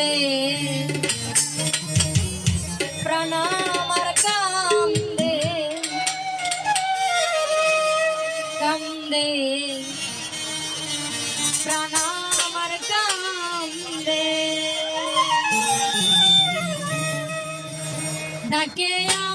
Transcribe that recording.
কান্দে প্রণামার কান্দে কান্দে প্রণামার কান্দে ডাকে আ